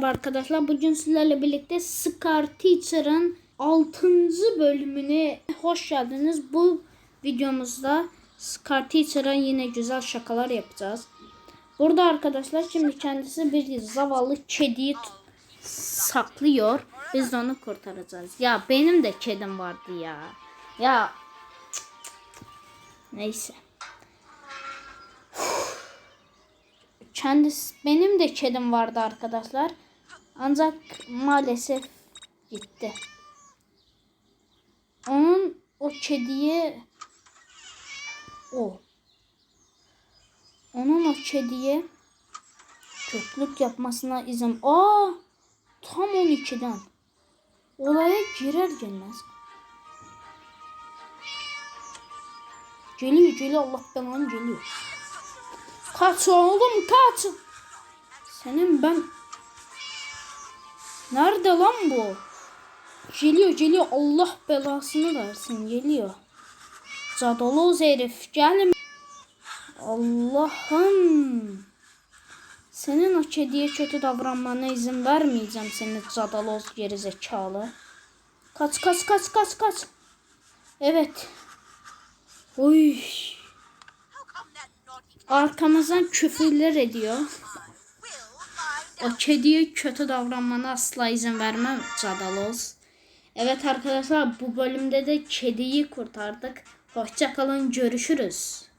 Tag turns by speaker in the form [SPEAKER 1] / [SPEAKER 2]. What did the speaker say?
[SPEAKER 1] merhaba arkadaşlar. Bugün sizlerle birlikte Scar Teacher'ın 6. bölümüne hoş geldiniz. Bu videomuzda Scar Teacher'a yine güzel şakalar yapacağız. Burada arkadaşlar şimdi kendisi bir zavallı kediyi saklıyor. Biz de onu kurtaracağız. Ya benim de kedim vardı ya. Ya neyse. kendisi benim de kedim vardı arkadaşlar. Ancak maalesef gitti. Onun o kediye o onun o kediye köklük yapmasına izin. Aa tam 12'den. Olaya girer girmez. Geliyor geliyor Allah belanı geliyor. Kaç oğlum kaç. Senin ben... Nerede lan bu? Geliyor geliyor Allah belasını versin geliyor. Cadaloz herif gelin. Allah'ım. Senin o kediye kötü davranmana izin vermeyeceğim senin cadaloz gerizekalı. Kaç kaç kaç kaç kaç. Evet. Oy. Arkamızdan küfürler ediyor. O kediye kötü davranmana asla izin vermem Cadaloz. Evet arkadaşlar bu bölümde de kediyi kurtardık. Hoşçakalın görüşürüz.